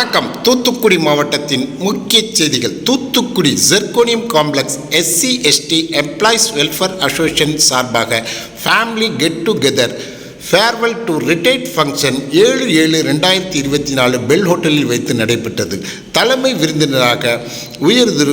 வணக்கம். தூத்துக்குடி மாவட்டத்தின் முக்கிய செய்திகள். Thoothukudi zirconium complex SC ST employees welfare association சார்பாக family get together farewell to retired function ஏழு ஏழு ரெண்டாயிரத்தி இருபத்தி நாலு பெல் ஹோட்டலில் வைத்து நடைபெற்றது. தலைமை விருந்தினராக உயர் திரு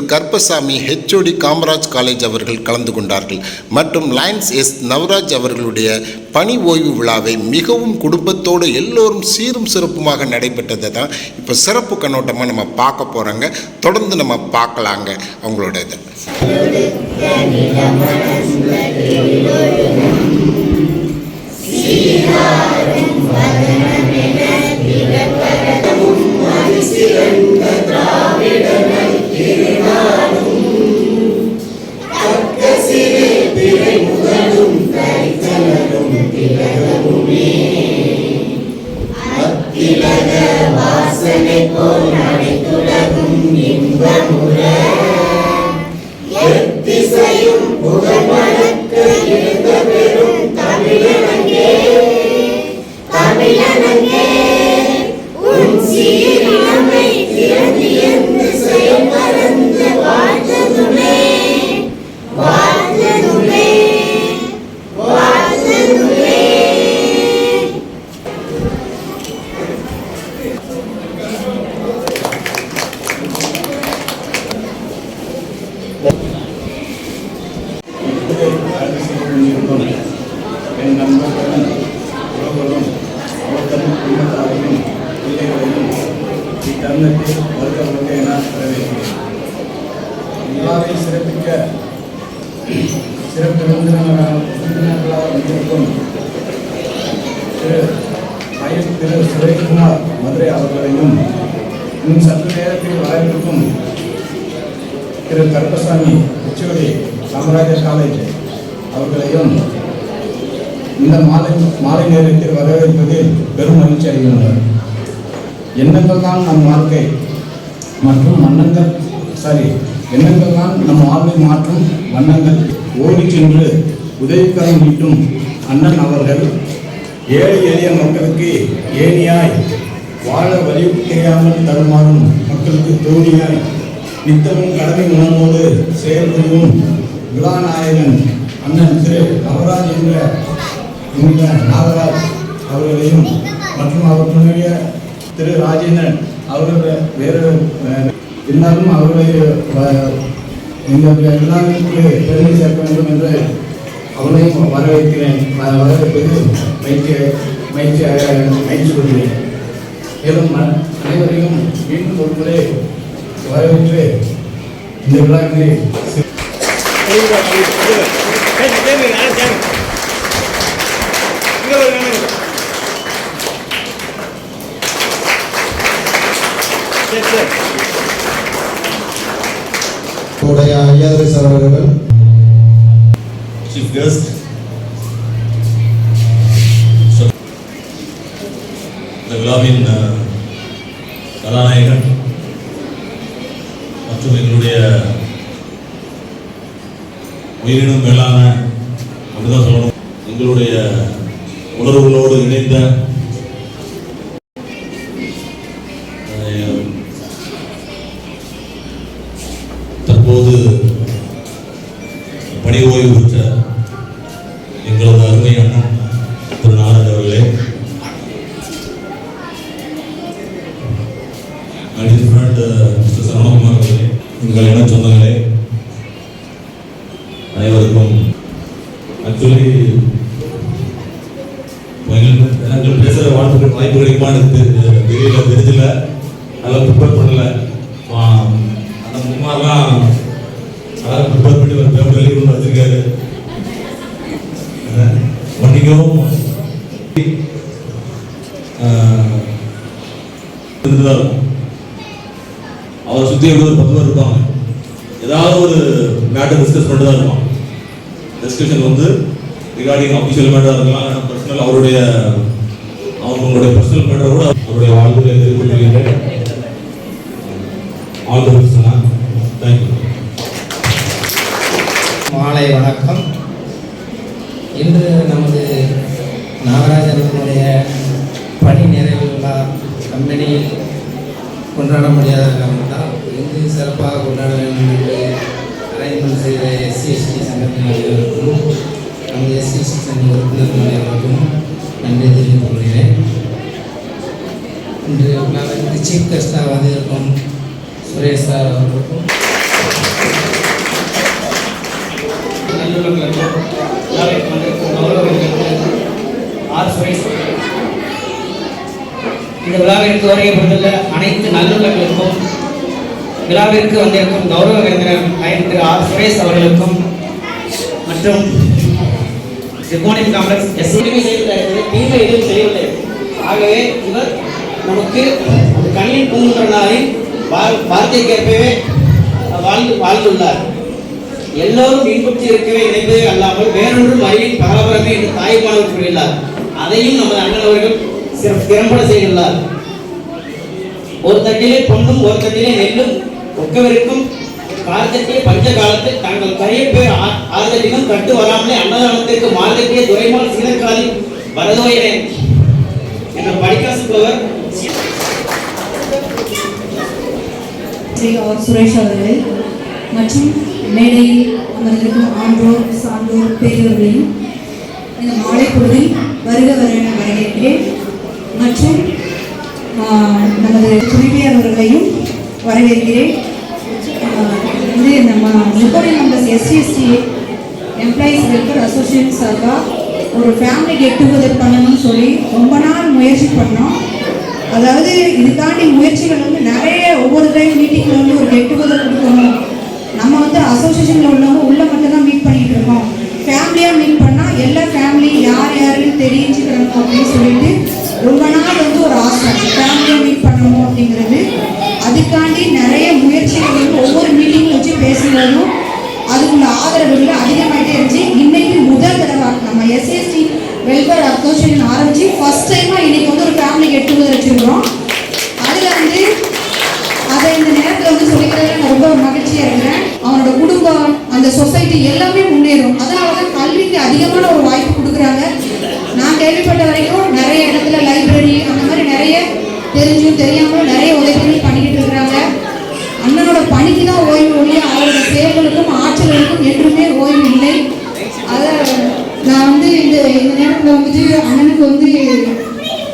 ஹெச்ஓடி காமராஜ் காலேஜ் அவர்கள் கலந்து கொண்டார்கள். மற்றும் லயன்ஸ் எஸ் நவராஜ் அவர்களுடைய பணி ஓய்வு விழாவை மிகவும் குடும்பத்தோடு எல்லோரும் சீரும் சிறப்புமாக நடைபெற்றதை தான் இப்போ சிறப்பு கண்ணோட்டமாக நம்ம பார்க்க போகிறோங்க தொடர்ந்து நம்ம பார்க்கலாங்க. அவங்களோட இதை வாசனை போன எண்ணங்கள் தான் நம் வாழ்க்கை மற்றும் வண்ணங்கள் சாரி எண்ணங்கள் தான் நம் வாழ்வை மாற்றும் வண்ணங்கள். ஓடி சென்று உதவிக்கரம் நீட்டும் அண்ணன் அவர்கள் ஏழை எளிய மக்களுக்கு ஏணியாய் வாழ வழி தெரியாமல் தருமாறும் மக்களுக்கு தோணியாய் நித்தமும் கடமை உணர்வோடு செயல்புரியும் விழாநாயகன் அண்ணன் திரு நவராஜ் என்ற இந்த நாகராஜ் அவர்களையும் மற்றும் அவர் துணைய திரு ராஜேந்திரன் அவர்கள் வேறு அஹ், இருந்தாலும் அவர்களை அஹ், இந்த பெருமை சேர்க்க வேண்டும் என்று அவனையும் வரவேற்கிறேன். வ- வரவேற்பது மகிழ்ச்சி மகிழ்ச்சி அஹ், மகிழ்ச்சி கொள்கிறேன் மேலும் அனைவரையும் மீண்டும் ஒரு முறை வரவேற்று இந்த விழாவினை சி- உடைய சார் அவர்கள் இந்த விழாவின் கதாநாயகன் மற்றும் எங்களுடைய உயிரினும் மேலான அப்படிதான் சொல்லணும். எங்களுடைய உணர்வுகளோடு இணைந்த எங்களது அருமை அண்ணன் திரு நாராயண் அவர்களே. அடித்த ஃப்ரெண்ட் மிஸ்டர் சரவணகுமார் அவர்களே உங்கள் இன சொந்தங்களே. அனைவருக்கும் ஆக்சுவலி எனக்கு பேசுகிற வாய்ப்பு வாய்ப்பு கிடைக்குமான்னு தான் இருக்கும். அவரை சுற்றி எப்படி ஒரு பத்து பேர் இருப்பாங்க. ஏதாவது ஒரு மேட்டர் டிஸ்கஸ் பண்ணிட்டு தான் இருப்பான் டிஸ்கஷன் வந்து ரிகார்டிங் அஃபிஷியல் மேட்டராக இருக்கலாம் பர்சனல் அவருடைய அவங்களுடைய பர்சனல் மேட்டர் கூட அவருடைய வாழ்வில் தெரிவித்துக் ஆல் தி பெஸ்ட் தேங்க்யூ மாலை வணக்கம். இன்று நமது நாகராஜன் கொண்டாட முடியாத காரணத்தால் இங்கு சிறப்பாக கொண்டாட வேண்டும் என்று அரேஞ்ச்மெண்ட் செய்த எஸ்சி எஸ்டி சங்கத்தின் அனைவருக்கும் நமது எஸ்சி எஸ்டி சங்க உறுப்பினர்கள் அனைவருக்கும் நன்றி தெரிவித்துக் கொள்கிறேன். இன்று நாங்கள் சீஃப் கெஸ்டாக வந்திருக்கும் சுரேஷ் சார் அவர்களுக்கும் நல்லுள்ளங்களுக்கும் ஆர் சுரேஷ் இந்த விழாவிற்கு வருகை அனைத்து நல்லுள்ளங்களுக்கும் விழாவிற்கு வந்திருக்கும் கௌரவ விருந்தினர் ஐந்து ஆர் சுரேஷ் அவர்களுக்கும் மற்றும் ஜெகோனியம் காம்ப்ளெக்ஸ் எஸ் உரிமை செய்வதற்கு தீமை எதுவும் செய்யவில்லை ஆகவே இவர் நமக்கு கண்ணின் பூங்குன்றனாரின் வார்த்தைக்கேற்பவே வாழ்ந்து வாழ்ந்துள்ளார். எல்லோரும் இன்புற்று இருக்கவே நினைப்பதே அல்லாமல் வேறொன்றும் அறிவின் பரபரமே என்று தாய்ப்பாளர் கூறியுள்ளார். அதையும் நமது அண்ணன் அவர்கள் திறம்பட செய்துள்ளார். ஒரு தட்டிலே பொண்ணும் ஒரு தட்டிலே நெல்லும் ஒக்கவிருக்கும். காலத்திலே பஞ்ச காலத்தில் தாங்கள் கரைய பேர் ஆறுதலிலும் கட்டு வராமலே அன்னதானத்திற்கு மார்க்கத்திலே துறைமால் சீனக்காலி வரதோயனே என்ற படிக்காசு புலவர் ஸ்ரீ சுரேஷ் அவர்கள் மற்றும் மேடையில் அமர்ந்திருக்கும் ஆன்றோர் சான்றோர் பெரியவர்களையும் இந்த மாலை பொழுதில் வருக வர வரவேற்கிறேன். மற்றும் நமது துணைவியார் அவர்களையும் வரவேற்கிறேன். இது வந்து நம்ம முப்படை number SC ST employees welfare association சார்பாக ஒரு ஃபேமிலி கெட் டுகெதர் பண்ணணும்னு சொல்லி ரொம்ப நாள் முயற்சி பண்ணோம். அதாவது இதுக்காண்டி முயற்சிகள் வந்து நிறைய ஒவ்வொரு டைம் மீட்டிங்கில் வந்து ஒரு கெட் டுகெதர் கொடுக்கணும் நம்ம வந்து அசோசியேஷனில் உள்ளவங்க உள்ள மட்டும்தான் மீட் பண்ணிகிட்டு இருக்கோம். ஃபேமிலியாக மீட் பண்ணால் எல்லா ஃபேமிலி யார் யாருன்னு தெரிஞ்சுக்கிறோம் அப்படின்னு சொல்லிட்டு ரொம்ப நாள் வந்து ஒரு ஆசை. ஃபேமிலியை மீட் பண்ணணும் அப்படிங்கிறது. அதுக்காண்டி நிறைய முயற்சிகள் வந்து ஒவ்வொரு மீட்டிங் வச்சு பேசுகிறதும் அதுக்குள்ள ஆதரவுகள் அதிகமாகிட்டே இருந்துச்சு. இன்னைக்கு முதல் தடவை நம்ம எஸ்எஸ்டி வெல்ஃபேர் அசோசியேஷன் ஆரம்பிச்சு ஃபர்ஸ்ட் டைமாக இன்னைக்கு வந்து ஒரு ஃபேமிலி கெட் டுகெதர் வச்சுருக்கிறோம். அதில் வந்து அதை இந்த நேரத்தில் வந்து சொல்லிக்கிறதுல நான் ரொம்ப மகிழ்ச்சியாக இருக்கிறேன். அவனோட குடும்பம் அந்த சொசைட்டி எல்லாமே முன்னேறும். அதனால தான் கல்விக்கு அதிகமான ஒரு வாய்ப்பு தான் அவருடைய ஒழிய ஆற்றலுக்கும் செயல்களுக்கும் ஆற்றல்களுக்கும் என்றுமே ஓய்வு இல்லை. அதை நான் வந்து இந்த இந்த நேரத்தில் வந்துட்டு அண்ணனுக்கு வந்து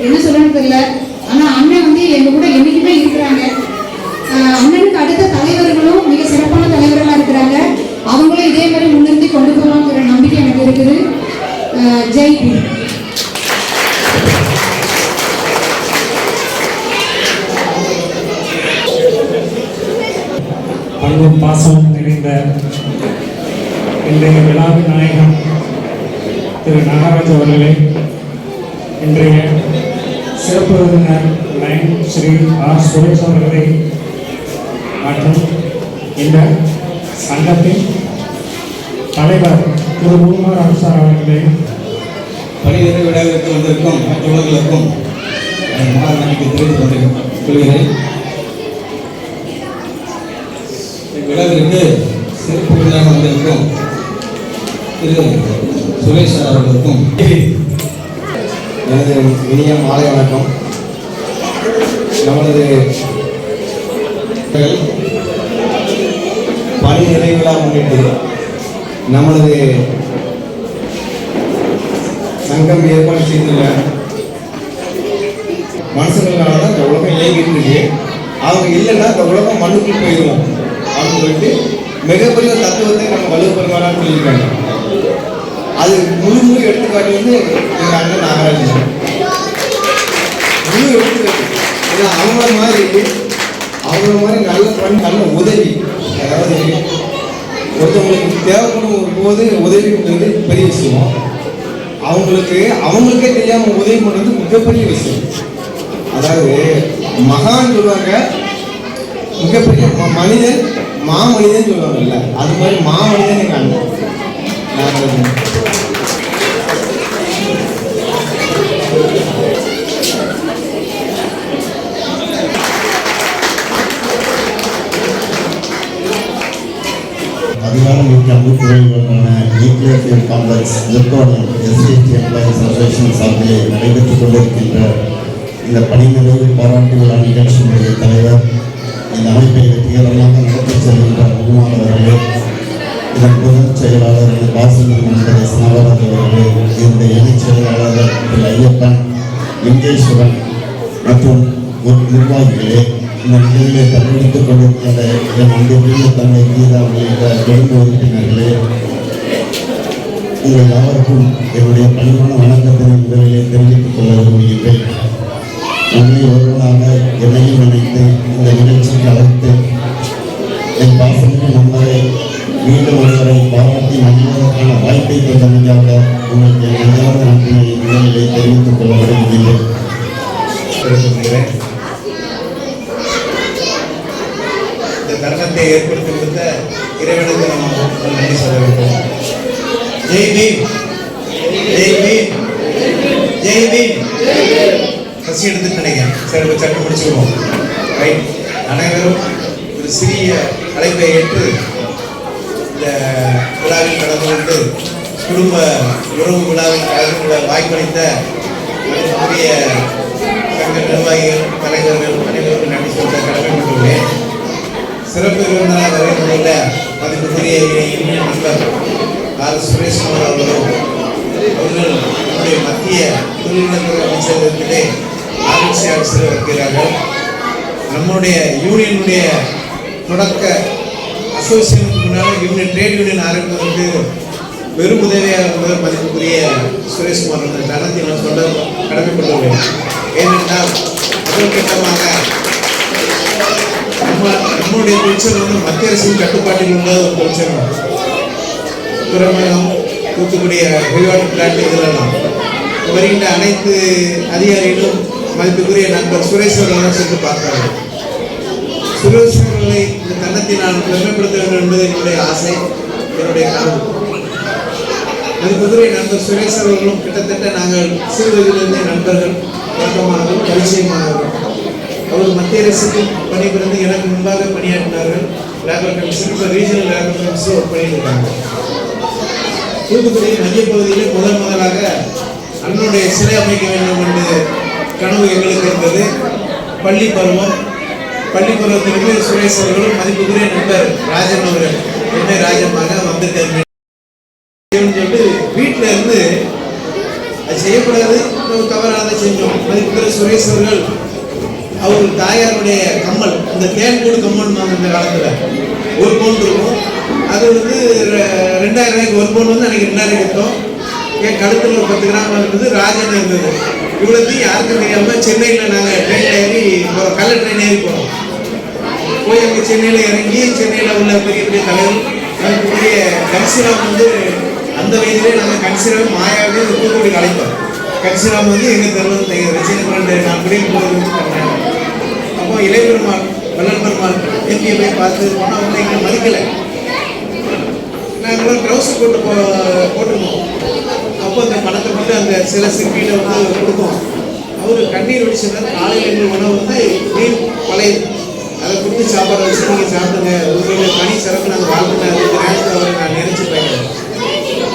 என்ன சொல்லணும்னு தெரியல. ஆனால் அண்ணன் வந்து எங்க கூட என்னைக்குமே இருக்கிறாங்க. அண்ணனுக்கு அடுத்த தலைவர்களும் மிக சிறப்பான தலைவர்களாக இருக்கிறாங்க. அவங்களும் இதே மாதிரி முன்னிறுத்தி கொண்டு போவாங்கிற நம்பிக்கை எனக்கு இருக்குது. ஜெய் அன்பும் பாசமும் நிறைந்த இன்றைய விழாவின் நாயகம் திரு நாகராஜ் அவர்களே இன்றைய சிறப்பு விருந்தினர் நயன் ஸ்ரீ ஆர் சுரேஷ் அவர்களை மற்றும் இந்த சங்கத்தின் தலைவர் திரு முகுமார் அம்சார் அவர்களே பணி நிறைவிடாவிற்கு வந்திருக்கும் மற்றவர்களுக்கும் மாத நம்பிக்கை தெரிவித்துக் கொண்டிருக்கிறேன் கொள்கிறேன். இவ்விழாவிற்கு சிறப்பு விருந்தாக வந்திருக்கும் திரு சுரேஷ் அவர்களுக்கும் எனது இனிய மாலை வணக்கம். நமது பணி நிறைவிழா முன்னிட்டு நமது சங்கம் ஏற்பாடு செய்துள்ள மனுஷங்களால தான் இந்த உலகம் இயங்கிட்டு இருக்கு. அவங்க இல்லைன்னா இந்த உலகம் மண்ணுக்கு போயிடும் அப்படின்னு சொல்லிட்டு மிகப்பெரிய தத்துவத்தை நம்ம வலுவ சொல்லியிருக்காங்க. அது முழு முழு எடுத்துக்காட்டு வந்து எங்கள் அண்ணன் நாகராஜன் முழு எடுத்துக்காட்டு. ஏன்னா அவங்கள மாதிரி அவங்கள மாதிரி நல்ல பண் நல்ல உதவி. அதாவது ஒருத்தவங்களுக்கு தேவைப்படும் போது உதவி பண்ணுறது பெரிய விஷயம். அவங்களுக்கு அவங்களுக்கே தெரியாமல் உதவி பண்ணுறது மிகப்பெரிய விஷயம். அதாவது மகான் சொல்லுவாங்க மிகப்பெரிய ம- மனிதன் மாமனிதன் சொல்லுவாங்கல்ல. அது மாதிரி மாமனிதன் எங்க அண்ணன் நாகராஜன் அதிகாரம் மிக்க nuclear complex zirconium STD employees association நடைபெற்றுக் கொண்டிருக்கின்ற இந்த பணி நிறைவு பாராட்டு நிகழ்ச்சியினுடைய தலைவர் இந்த அமைப்பை தீவிரமாக நடத்தி செல்கின்ற ரகுமான் அவர்களே இதன் பொதுச் செயலாளர் திரு பாசனம் சனவரத் அவர்களே இதனுடைய இணைச் செயலாளர் திரு ஐயப்பன் லிங்கேஸ்வரன் மற்றும் ஒரு நிர்வாகிகளே இந்த நிலையிலே பங்கெடுத்துக் கொண்டிருக்கிற என் அன்புக்குரிய தந்தை கீதா உள்ளிட்ட குடும்ப உறுப்பினர்களே உங்கள் யாவருக்கும் என்னுடைய பணிவான வணக்கத்தினை முதலிலே தெரிவித்துக் கொள்ள விரும்புகின்றேன். உண்மை ஒருவனாக என்னையும் நினைத்து இந்த நிகழ்ச்சிக்கு அழைத்து என் பாசமிகு நண்பரை மீண்டும் ஒருவரை பாராட்டி மகிழ்வதற்கான வாய்ப்பை தந்தமையாக உங்களுக்கு என் நன்றியை முதலிலே தெரிவித்துக் கொள்ள விரும்புகிறேன் இந்த தருணத்தை ஏற்படுத்தி கொடுத்த இறைவனுக்கு நம்ம நன்றி சொல்ல வேண்டும். ஜெய் பீம். ஜெய் பீம். ஜெய் பீம். பசி எடுத்துட்டு நினைக்கிறேன். சரி இப்போ சட்டு ரைட் அனைவரும் ஒரு சிறிய அழைப்பை ஏற்று இந்த விழாவில் கலந்து கொண்டு குடும்ப உறவு விழாவில் கலந்து கொள்ள வாய்ப்பளித்த புதிய சங்க நிர்வாகிகள் தலைவர்கள் அனைவருக்கும் நன்றி சொல்ல கடமைப்பட்டுள்ளேன். சிறப்பு விருந்தினர் வரைந்துள்ள மதிப்புக்குரிய நண்பர் ஆர். சுரேஷ்குமார் அவர்களும் அவர்கள் நம்முடைய மத்திய தொழில்நுட்ப அமைச்சகத்திலே ஆர்என்சி ஆஃபீஸில் இருக்கிறார்கள் நம்முடைய யூனியனுடைய தொடக்க அசோசியேஷனுக்கு முன்னால் யூனியன் ட்ரேட் யூனியன் ஆரம்பிப்பதற்கு பெரும் உதவியாக இருந்தவர் மதிப்புக்குரிய சுரேஷ்குமார் அந்த தனத்தை நான் சொல்ல கடமைப்பட்டுள்ளேன். ஏனென்றால் முதல் கட்டமாக நம்ம நம்முடைய தொழிற்சல் வந்து மத்திய அரசின் கட்டுப்பாட்டில் உள்ள ஒரு தொழிற்சங்கம். துறைமுகம் தூத்துக்குடி ஹெவிவாட்டர் பிளான்ட் இதெல்லாம். வருகின்ற அனைத்து அதிகாரிகளும் மதிப்புக்குரிய நண்பர் சுரேஷ் அவர்கள் சென்று பார்த்தார்கள் சுரேஷ் அவர்களை இந்த தன்னத்தை நான் பெருமைப்படுத்த வேண்டும் என்பது என்னுடைய ஆசை என்னுடைய கனவு. மதிப்புக்குரிய நண்பர் சுரேஷ் அவர்களும் கிட்டத்தட்ட நாங்கள் சிறு நண்பர்கள் வழக்கமானவர்கள் பரிச்சயமானவர்கள். அவர் மத்திய அரசுக்கு பணிபுரிந்து எனக்கு முன்பாக பணியாற்றினார்கள். லேபர் கமிஷன் இப்போ ரீஜனல் லேபர் கமிஷன் ஒர்க் பண்ணிட்டு இருக்காங்க தூத்துக்குடி மையப்பகுதியிலே முதல் முதலாக அண்ணனுடைய சிலை அமைக்க வேண்டும் என்று கனவு எங்களுக்கு இருந்தது. பள்ளி பருவம். பள்ளி பருவத்திற்கு சுரேஷ் அவர்களும் மதிப்புக்குரிய நண்பர் ராஜன் அவர்கள் எம்ஏ ராஜமாக வந்திருக்காரு. சொல்லிட்டு வீட்டில் இருந்து அது செய்யக்கூடாது நம்ம தவறானதை செஞ்சோம். மதிப்புக்குரிய சுரேஷ் அவர்கள் அவர் தாயாருடைய கம்மல் இந்த தேன்கூடு கம்மல் வாங்க இந்த காலத்தில். ஒரு பவுன் இருக்கும் அது வந்து ரெ- ரெண்டாயிரம் ரூபாய்க்கு ஒரு பவுன் வந்து அன்னைக்கு ரெண்டாயிரம் இருக்கும் என் கழுத்தில் ஒரு பத்து கிராம் இருந்தது. ராஜன் இருந்தது. இவ்வளோத்தையும் யாருக்கும் தெரியாம சென்னையில் நாங்கள் ட்ரெயினில் ஏறி போகிறோம் கள்ள ட்ரெயின் ஏறி போகிறோம் போய் அங்கே சென்னையில் இறங்கி சென்னையில் உள்ள பெரிய பெரிய தலைவர் பெரிய கன்சிராம் வந்து அந்த வயதிலே நாங்கள் கன்சிராம் மாயாவே தூத்துக்குடி அழைப்போம் கன்சிராம் வந்து எங்கள் தெருவில் தெரியும் ரசிகர்கள் நான் குடியில் போகிறது அப்போ இளையபெருமாள் வல்லன் பெருமாள் எம்பியை போய் பார்த்து போனால் வந்து எங்களை மதிக்கலை. நாங்களும் ட்ரௌசர் போட்டு போ போட்டிருந்தோம். அப்போ அந்த பணத்தை மட்டும் அந்த சில சிற்பியில் வந்து கொடுத்தோம். அவர் கண்ணீர் வடிச்சதால் காலையில் எங்கள் உணவு வந்து மீன் பழைய அதை கொடுத்து சாப்பாடு வச்சு நீங்கள் சாப்பிடுங்க. உங்களுடைய பணி சிறப்பு நாங்கள் வாழ்க்கை அந்த நேரத்தில் அவரை நான் நினைச்சு போயிருக்கேன்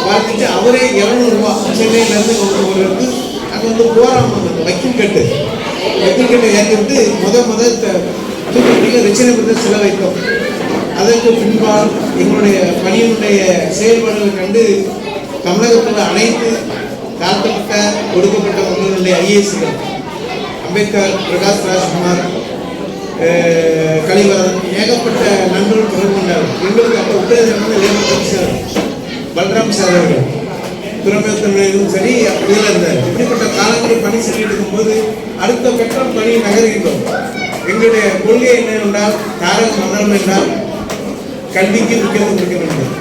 பார்த்துட்டு அவரே இரநூறுவா சென்னையிலேருந்து கொண்டு ஒரு வந்து அங்கே வந்து போராம அந்த வைக்கும் கட்டு. வைக்கும் கட்டு ஏற்றி விட்டு முத முத த- தூத்துக்குடியில் ரிச்சனை வைத்தோம். அதற்கு பின்பால் எங்களுடைய பணியினுடைய செயல்பாடுகளை கண்டு தமிழகத்தில் அனைத்து தாழ்த்தப்பட்ட ஒடுக்கப்பட்ட மக்களுடைய ஐஏஎஸ்கள் அம்பேத்கர் பிரகாஷ் ராஜ்குமார் அஹ், ஏகப்பட்ட நண்பர்கள் தொடர்பு கொண்டார் எங்களுக்கு அப்போ உத்தரவு லேபர் கமிஷனர் பல்ராம் சார் அவர்கள் துறைமுகத்தினும் சரி இதில் இருந்தார் இப்படிப்பட்ட காலங்களில் பணி செஞ்சுட்டு இருக்கும்போது அடுத்த கட்டம் பணி நகர்கின்றோம். எங்களுடைய கொள்கை என்ன என்றால் தாரக மன்றம் என்றால் கல்விக்கு முக்கியத்துவம் கொடுக்க வேண்டும்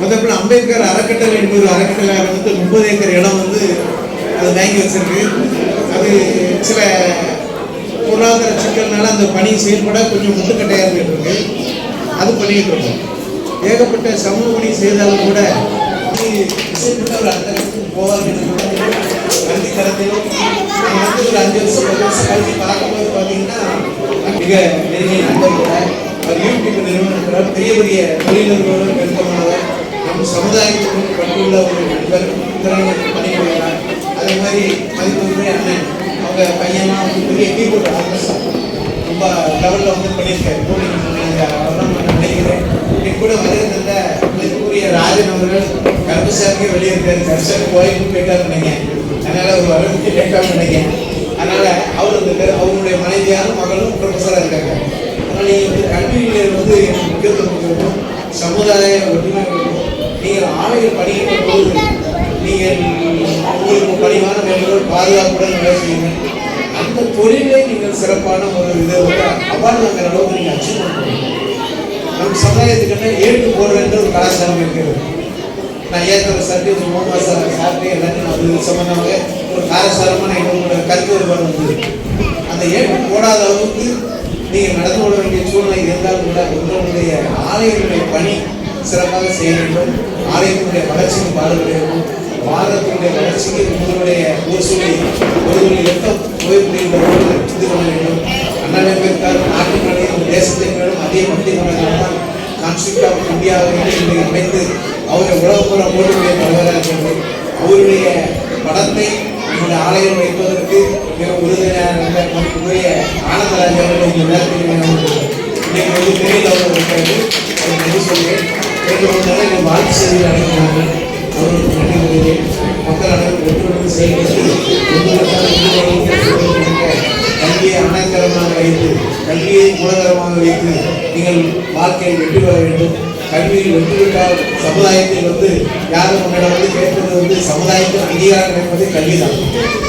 முதல்ல அம்பேத்கர் அறக்கட்டளை என்பது அறக்கட்டளை வந்து முப்பது ஏக்கர் இடம் வந்து அது வாங்கி வச்சிருக்கு. அது சில பொருளாதார சிக்கல்னால அந்த பணி செயல்பட கொஞ்சம் முட்டுக்கட்டையாக இருந்துருக்கு அது பண்ணிட்டு இருக்கோம். ஏகப்பட்ட சமூக பணி செய்தாலும் கூட அது ஒரு அந்த இடத்துக்கு போவாங்க கல்வி தரத்திலும் வந்து ஒரு அஞ்சு வருஷம் பத்து வருஷம் கல்வி பார்க்கும்போது பார்த்தீங்கன்னா மிக நெருங்கிய நண்பர் கூட அவர் யூடியூப் நிறுவனத்தில் பெரிய பெரிய தொழிலதிபரோடு நெருக்கமானவர் நம் சமுதாயத்துக்கு பட்டுள்ள ஒரு நண்பர் திறன் பணிபுரிகிறார் அதே மாதிரி மதிப்புமே அண்ணன் அவங்க பையனா வந்து பெரிய கீபோர்டு ஆர்டிஸ்ட் ரொம்ப லெவலில் வந்து பண்ணியிருக்காரு. கூலிங் அவர்தான் நான் நினைக்கிறேன். என் கூட வருகின்ற மதிப்புரிய ராஜன் அவர்கள் கருப்புசாமிக்கு வெளியே இருக்காரு. கருசாமி கோயிலுக்கு போயிட்டாரு நினைக்கிறேன் அதனால ஒரு வரவுக்கு லேட்டாக நினைக்கிறேன். அதனால அவர் வந்து அவருடைய மனைவியாரும் மகளும் ப்ரொஃபஸராக இருக்காங்க. அதனால நீங்கள் வந்து வந்து எனக்கு முக்கியத்துவம் கொடுக்கணும். சமுதாய ஒற்றுமை கொடுக்கணும். நீங்கள் ஆலையில் படிக்கின்ற போது நீங்கள் உங்களுக்கு பணிவான மேலோடு பாதுகாப்புடன் வேலை செய்யணும் அந்த தொழிலே நீங்கள் சிறப்பான ஒரு இதை வந்து அவ்வாறு அந்த அளவுக்கு நீங்கள் அச்சீவ் பண்ணணும். நம் சமுதாயத்துக்கிட்ட ஏட்டு போடுறன்ற ஒரு கலாச்சாரம் இருக்கிறது. நான் ஏற்ற சர்டி ஒரு மூணு மாதம் சாப்பிட்டு எல்லாத்தையும் அது சம்மந்தமாக ஒரு காரசாரமான கருத்து வேறுபாடு வந்து அந்த ஏற்று போடாத அளவுக்கு நீங்கள் நடந்து கொள்ள வேண்டிய சூழ்நிலை இருந்தால் கூட உங்களுடைய ஆலயங்களுடைய பணி சிறப்பாக செய்ய வேண்டும். ஆலயத்தினுடைய வளர்ச்சிக்கு பாடுபட வேண்டும். பாரதத்தினுடைய வளர்ச்சிக்கு உங்களுடைய ஊர் சொல்லி ஒரு ஒரு இலக்கம் கொள்ள இது பண்ண வேண்டும். அண்ணாவிற்காக நாட்டு தேசத்தின் மேலும் அதே மத்திய தான். கான்ஸ்டியூட் ஆஃப் இந்தியாவை அமைத்து அவரை உலகப்புற போட்டுடைய தலைவராக இருக்கிறது அவருடைய படத்தை நம்முடைய ஆலயம் வைப்பதற்கு மிக உறுதி நமக்குரிய ஆனந்தராஜ் அவர்கள் இந்த நேரத்தில் இன்னைக்கு வந்து பெரிய அவர் இருக்கிறது நன்றி சொல்கிறேன். ரெண்டு எங்கள் வாழ்த்து செய்தியில் அழைக்கிறார்கள். அவர்களுக்கு நன்றி கூறுகிறேன் மக்கள் அனைவரும் செயல்பட்டு கல்வியை வைத்து கல்வியை வைத்து நீங்கள் வெற்றி பெற வேண்டும். கல்வியில் வெற்றி சமுதாயத்தை வந்து யாரும் உங்களிடம் வந்து கேட்பது வந்து சமுதாயத்தின் அங்கீகாரம் கிடைப்பது கல்வி தான்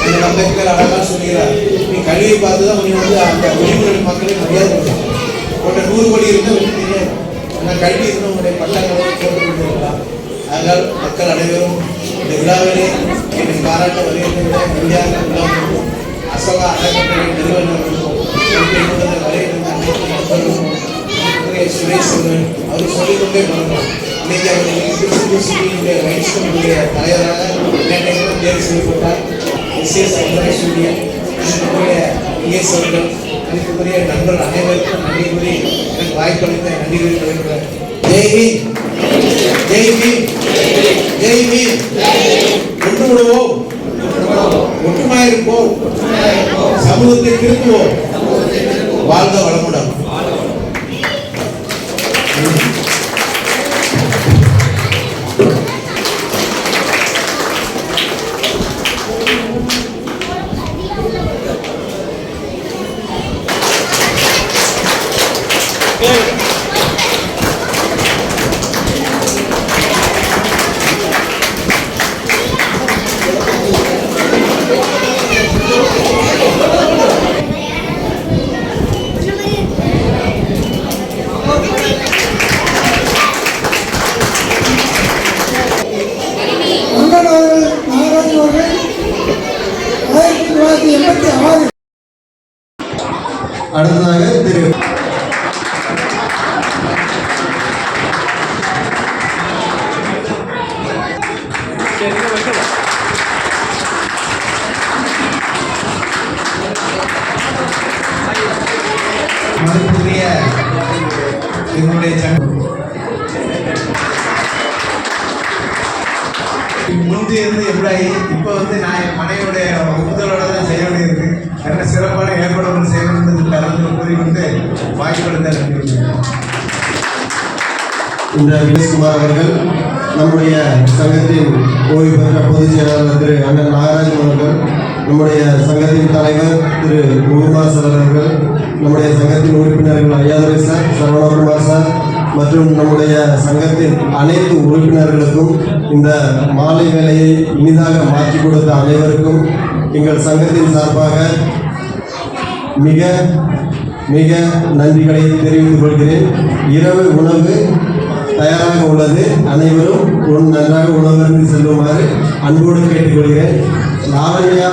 அந்த அம்பேத்கர் அழகாக சொல்கிறார் நீ கல்வியை பார்த்து தான் நீ வந்து அந்த விளிம்புகளை மக்களை மரியாதை கொடுக்கலாம் உங்கள்கிட்ட நூறு கோடி இருந்தால் வெளியே தெரியாது. ஆனால் கல்வி இருந்தால் உங்களுடைய பட்டங்களை போட்டு கொண்டிருக்கலாம் அதனால் மக்கள் அனைவரும் இந்த விழாவிலே என்னை பாராட்ட வருகின்ற இந்தியாவில் விழாவிற்கும் அசோகா அறக்கட்டளை நிறுவனங்களுக்கும் என்னுடைய வருகின்ற அனைத்து நண்பர்களுக்கும் நம்முடைய சுரேஷ் அவர்கள் அவர் சொல்லிக்கொண்டே வரணும் இன்னைக்கு அவர் யூனிவர்சிட்டியினுடைய வைஷ்ணவனுடைய தலைவராக நேற்றைக்கு தேர்வு செய்யப்பட்டார் எஸ் எஸ் சூரியன் இஎஸ் அவர்கள் அதுக்குரிய நண்பர்கள் அனைவருக்கும் நன்றி கூறி எனக்கு வாய்ப்பளித்த நன்றி கூறி வருகிறார் ஒன்று விடுவோம் சமூகத்தை திருத்துவோம் வாழ்க வளமுடன் அண்ணன் முந்தி இருந்து எப்படி இப்போ வந்து நான் என் மனைவியுடைய ஒப்புதலோட தான் செய்ய வேண்டியிருக்கு. நல்ல சிறப்பான ஏற்பாடுகள் செய்ய வேண்டும் என்று கலந்து கூறிக்கொண்டு வாய்ப்படுத்த இந்த வினேஷ்குமார் அவர்கள் நம்முடைய சங்கத்தின் ஓய்வு பெற்ற பொதுச் செயலாளர் திரு அண்ணன் நாகராஜன் அவர்கள் நம்முடைய சங்கத்தின் தலைவர் திரு முகுமார் சார் அவர்கள் நம்முடைய சங்கத்தின் உறுப்பினர்கள் ஐயாதுரை சார் சரவணகுமார் சார் மற்றும் நம்முடைய சங்கத்தின் அனைத்து உறுப்பினர்களுக்கும் இந்த மாலை வேலையை இனிதாக மாற்றி கொடுத்த அனைவருக்கும் எங்கள் சங்கத்தின் சார்பாக மிக மிக நன்றிகளை தெரிவித்துக் கொள்கிறேன். இரவு உணவு தயாராக உள்ளது. அனைவரும் நன்றாக உணவருந்து செல்லுமாறு அன்போடு கேட்டுக்கொள்கிறேன். லாவண்யா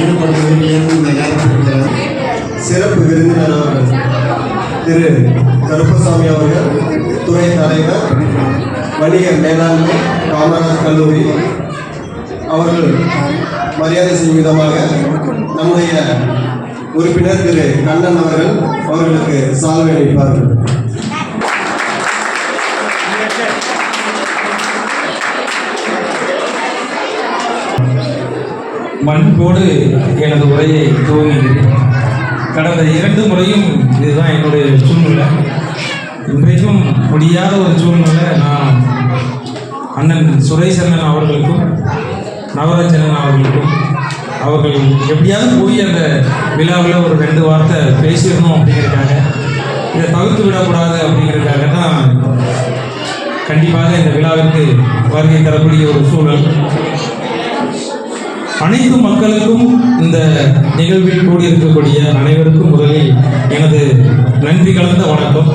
மிகவும் இந்த நேரத்தில் சிறப்பு விருந்தினர் திரு கருப்பசாமி அவர்கள் துறை தலைவர் வணிக மேலாண்மை காமராஜ் கல்லூரி அவர்கள் மரியாதை செய்யும் விதமாக நம்முடைய உறுப்பினர் திரு கண்ணன் அவர்கள் அவர்களுக்கு சால்வை அளிப்பார்கள். பண்போடு எனது உரையை துவங்குகிறேன். கடந்த இரண்டு முறையும் இதுதான் என்னுடைய சூழ்நிலை. இன்றைக்கும் முடியாத ஒரு சூழ்நிலை நான் அண்ணன் சுரேசண்ணன் அவர்களுக்கும் நவராஜனன் அவர்களுக்கும் அவர்கள் எப்படியாவது போய் அந்த விழாவில் ஒரு ரெண்டு வார்த்தை பேசிடணும் அப்படிங்கிறதுக்காக இதை தவிர்த்து விடக்கூடாது அப்படிங்கிறக்காக தான் கண்டிப்பாக இந்த விழாவிற்கு வருகை தரக்கூடிய ஒரு சூழல். அனைத்து மக்களுக்கும் இந்த நிகழ்வில் கூடியிருக்கக்கூடிய அனைவருக்கும் முதலில் எனது நன்றி கலந்த வணக்கம்.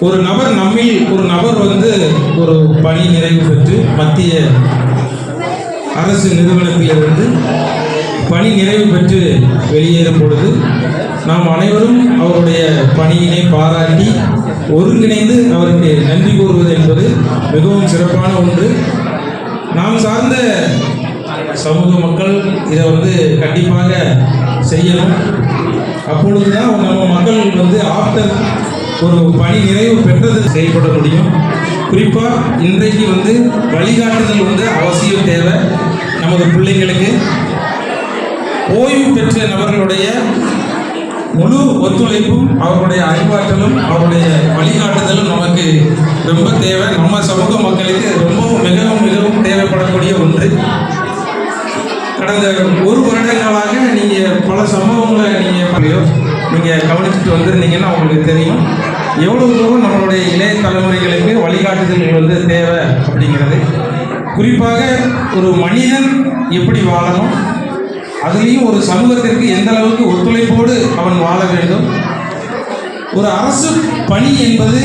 ஒரு நபர் நம்மில் ஒரு நபர் வந்து ஒரு பணி நிறைவு பெற்று மத்திய அரசு நிறுவனத்திலிருந்து பணி நிறைவு பெற்று வெளியேறும் பொழுது நாம் அனைவரும் அவருடைய பணியினை பாராட்டி ஒருங்கிணைந்து அவருக்கு நன்றி கூறுவது என்பது மிகவும் சிறப்பான ஒன்று. நாம் சார்ந்த சமூக மக்கள் இதை வந்து கண்டிப்பாக செய்யணும். அப்பொழுது தான் நம்ம மக்கள் வந்து ஆஃப்டர் ஒரு பணி நிறைவு பெற்றது செயல்பட முடியும். குறிப்பாக இன்றைக்கு வந்து வழிகாட்டுதல் வந்து அவசியம் தேவை நமது பிள்ளைங்களுக்கு ஓய்வு பெற்ற நபர்களுடைய முழு ஒத்துழைப்பும் அவர்களுடைய அறிவாற்றலும் அவருடைய வழிகாட்டுதலும் நமக்கு ரொம்ப தேவை. நம்ம சமூக மக்களுக்கு ரொம்பவும் மிகவும் மிகவும் தேவைப்படக்கூடிய ஒன்று. கடந்த ஒரு வருடங்களாக நீங்கள் பல சம்பவங்களை நீங்கள் பண்ணியோ நீங்கள் கவனிச்சுட்டு வந்திருந்தீங்கன்னா உங்களுக்கு தெரியும். எவ்வளோ தூரம் நம்மளுடைய இளைய தலைமுறைகளுக்கு வழிகாட்டுதல்கள் வந்து தேவை அப்படிங்கிறது. குறிப்பாக ஒரு மனிதன் எப்படி வாழணும்? அதுலேயும் ஒரு சமூகத்திற்கு எந்த அளவுக்கு ஒத்துழைப்போடு அவன் வாழ வேண்டும்? ஒரு அரசு பணி என்பது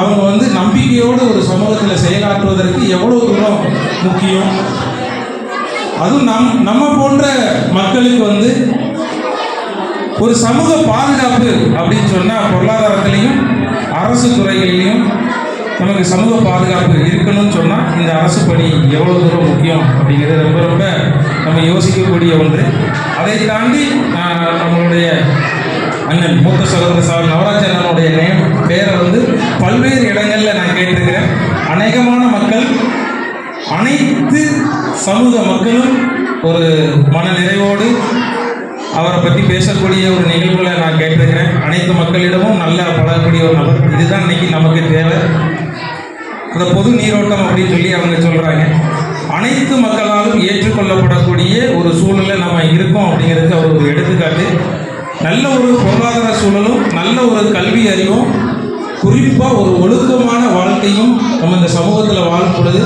அவங்க வந்து நம்பிக்கையோடு ஒரு சமூகத்தில் செயலாற்றுவதற்கு எவ்வளோ தூரம் முக்கியம்? அதுவும் நம் நம்ம போன்ற மக்களுக்கு வந்து ஒரு சமூக பாதுகாப்பு அப்படின்னு சொன்னால் பொருளாதாரத்திலையும் அரசு துறைகளிலையும் நமக்கு சமூக பாதுகாப்பு இருக்கணும்னு சொன்னால் இந்த அரசு பணி எவ்வளோ தூரம் முக்கியம் அப்படிங்கிறது ரொம்ப ரொம்ப நம்ம யோசிக்கக்கூடிய ஒன்று. அதை தாண்டி நம்மளுடைய அண்ணன் மூத்த சகோதர சார் நவராஜனுடைய நேம் பேரை வந்து பல்வேறு இடங்களில் நான் கேட்டிருக்கிறேன். அநேகமான மக்கள் அனைத்து சமூக மக்களும் ஒரு மன நிறைவோடு அவரை பற்றி பேசக்கூடிய ஒரு நிகழ்வுகளை நான் கேட்டிருக்கிறேன். அனைத்து மக்களிடமும் நல்லா பழகக்கூடிய ஒரு நபர். இதுதான் இன்னைக்கு நமக்கு தேவை. அந்த பொது நீரோட்டம் அப்படின்னு சொல்லி அவங்க சொல்கிறாங்க அனைத்து மக்களாலும் ஏற்றுக்கொள்ளப்படக்கூடிய ஒரு சூழலை நம்ம இருக்கோம் அப்படிங்கிறதுக்கு அவர் ஒரு எடுத்துக்காட்டு. நல்ல ஒரு பொருளாதார சூழலும் நல்ல ஒரு கல்வி அறிவும் குறிப்பாக ஒரு ஒழுக்கமான வாழ்க்கையும் நம்ம இந்த சமூகத்தில் வாழும் பொழுது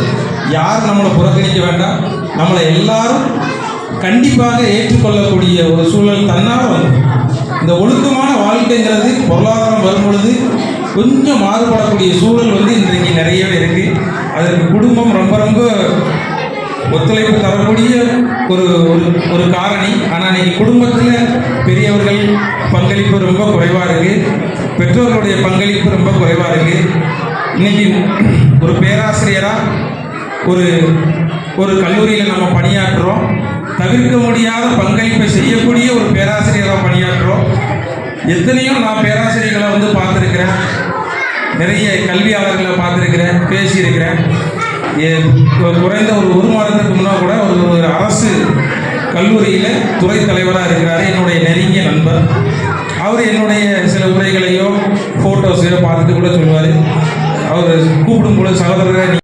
யார் நம்மளை புறக்கணிக்க வேண்டாம்? நம்மளை எல்லாரும் கண்டிப்பாக ஏற்றுக்கொள்ளக்கூடிய ஒரு சூழல் தன்னால் வந்து இந்த ஒழுக்கமான வாழ்க்கைங்கிறது பொருளாதாரம் வரும் பொழுது கொஞ்சம் மாறுபடக்கூடிய சூழல் வந்து இன்றைக்கு நிறையவே இருக்குது அதற்கு குடும்பம் ரொம்ப ரொம்ப ஒத்துழைப்பு தரக்கூடிய ஒரு ஒரு ஒரு காரணி. ஆனால் இன்றைக்கி குடும்பத்தில் பெரியவர்கள் பங்களிப்பு ரொம்ப குறைவாக இருக்குது பெற்றோர்களுடைய பங்களிப்பு ரொம்ப குறைவாக இருக்குது இன்றைக்கி ஒரு பேராசிரியராக ஒரு ஒரு கல்லூரியில் நம்ம பணியாற்றுறோம். தவிர்க்க முடியாத பங்களிப்பை செய்யக்கூடிய ஒரு பேராசிரியராக பணியாற்றுறோம். எத்தனையோ நான் பேராசிரியர்களை வந்து பார்த்துருக்கிறேன். நிறைய கல்வியாளர்களை பார்த்துருக்கிறேன் பேசியிருக்கிறேன். ஏ- குறைந்த ஒரு ஒரு மாதத்துக்கு முன்னால் கூட ஒரு ஒரு அரசு கல்லூரியில் துறை தலைவராக இருக்கிறார் என்னுடைய நெருங்கிய நண்பர். அவர் என்னுடைய சில உரைகளையோ ஃபோட்டோஸையோ பார்த்துட்டு கூட சொல்லுவார். அவர் கூப்பிடும் கூட சகோதரரை